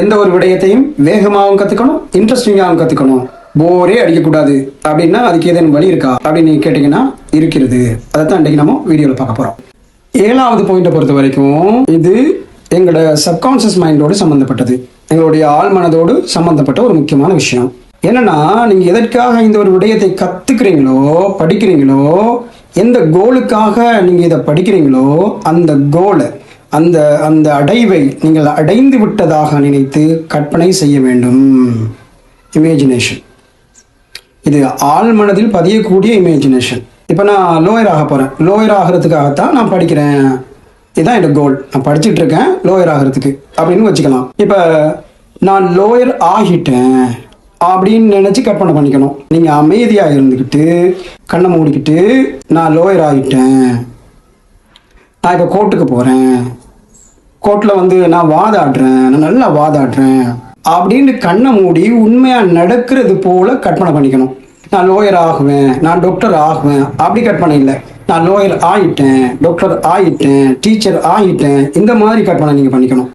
எந்த ஒரு விடயத்தையும் வேகமாகவும் கற்றுக்கணும் இன்ட்ரெஸ்டிங்காகவும் கற்றுக்கணும் போரே அடிக்கக்கூடாது. அப்படின்னா அதுக்கு ஏதேனும் வழி இருக்கா? அப்படின்னு நீங்க கேட்டிங்கன்னா இருக்கிறது. அதை தான் இன்றைக்கு நம்ம வீடியோவில் பார்க்க போகிறோம் ஏழாவது பாயிண்ட்டை பொறுத்த வரைக்கும் இது எங்களோட சப்கான்சியஸ் மைண்டோடு சம்மந்தப்பட்டது எங்களுடைய ஆள் மனதோடு சம்மந்தப்பட்ட ஒரு முக்கியமான விஷயம். என்னன்னா நீங்க எதற்காக இந்த ஒரு விடயத்தை கத்துக்கிறீங்களோ படிக்கிறீங்களோ எந்த கோலுக்காக நீங்க இதை படிக்கிறீங்களோ அந்த கோலை அந்த அந்த அடைவை நீங்கள் அடைந்து விட்டதாக நினைத்து கற்பனை செய்ய வேண்டும். இமேஜினேஷன் இது ஆழ்மனதில் பதியக்கூடிய இமேஜினேஷன் இப்போ நான் லோயர் ஆக போகிறேன் லோயர் ஆகிறதுக்காகத்தான் நான் படிக்கிறேன். இதுதான் என்னோட கோல் நான் படிச்சுட்டு இருக்கேன் லோயர் ஆகிறதுக்கு. அப்படின்னு வச்சுக்கலாம். இப்போ நான் லோயர் ஆகிட்டேன் அப்படின்னு நினச்சி கற்பனை பண்ணிக்கணும். நீங்கள் அமைதியாக இருந்துக்கிட்டு கண்ணை மூடிக்கிட்டு நான் லோயர் ஆகிட்டேன். நான் இப்போ கோர்ட்டுக்கு போகிறேன் கோர்ட்டில் வந்து நான் வாதாடுறேன். நான் நல்லா வாதாடுறேன். அப்படின்னு கண்ணை மூடி உண்மையாக நடக்கிறது போல் கற்பனை பண்ணிக்கணும். நான் லோயர் ஆகுவேன். நான் டாக்டர் ஆகுவேன். அப்படி கற்பனை இல்லை. நான் லோயர் ஆகிட்டேன் டாக்டர் ஆகிட்டேன் டீச்சர் ஆகிட்டேன் இந்த மாதிரி கற்பனை நீங்கள் பண்ணிக்கணும்.